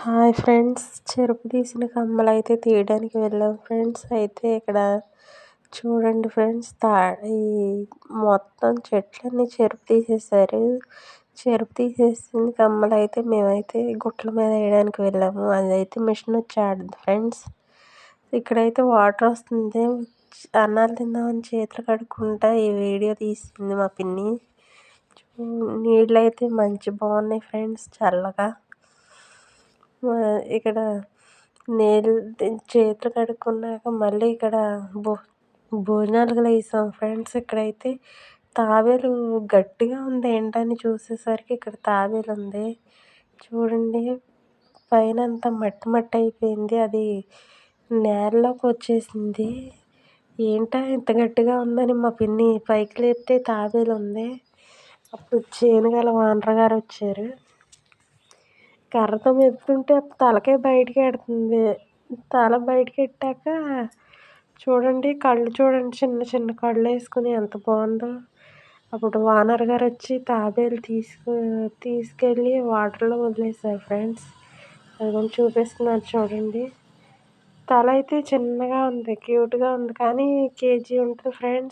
Hi friends. చెరుకు తీసిన కమ్మలు అయితే తీయడానికి వెళ్ళాం ఫ్రెండ్స్. అయితే ఇక్కడ చూడండి ఫ్రెండ్స్ తా ఈ మొత్తం చెట్లన్నీ చెరుపు తీసేశారు. చెరుపు తీసేసిన కమ్మలు అయితే మేమైతే గుట్టల మీద వేయడానికి వెళ్ళాము. అదైతే మిషన్ వచ్చి ఆడుతుంది ఫ్రెండ్స్. ఇక్కడైతే వాటర్ వస్తుంది. అన్నాలు తిందామని చేతులు కడుక్కుంటా ఈ వీడియో తీసింది మా పిన్ని. నీళ్ళు అయితే మంచి బాగున్నాయి ఫ్రెండ్స్ చల్లగా. ఇక్కడ నీళ్ళు చేతులు కడుక్కున్నాక మళ్ళీ ఇక్కడ భో భోజనాలు కూడా వేసాం ఫ్రెండ్స్ ఇక్కడైతే తాబేలు గట్టిగా ఉంది ఏంటని చూసేసరికి ఇక్కడ తాబేలు ఉంది. చూడండి పైన అంతా మట్టి మట్టి అయిపోయింది. అది నేలలోకి వచ్చేసింది. ఏంటా ఇంత గట్టిగా ఉందని మా పిన్ని పైకి లేపితే తాబేలు ఉంది. అప్పుడు చేను గల ఓనర్ గారు వచ్చారు. కర్రతో మెదుతుంటే తలకాయ బయటికి ఎడుతుంది తల బయటికి ఎట్టాక చూడండి కళ్ళు చూడండి చిన్న చిన్న కళ్ళు వేసుకుని ఎంత బాగుందో. అప్పుడు ఓనర్ గారు వచ్చి తాబేలు తీసుకు తీసుకెళ్ళి వాటర్లో వదిలేశారు ఫ్రెండ్స్. అది చూపిస్తున్నారు చూడండి. తల అయితే చిన్నగా ఉంది క్యూట్గా ఉంది కానీ కేజీ ఉంటుంది ఫ్రెండ్స్.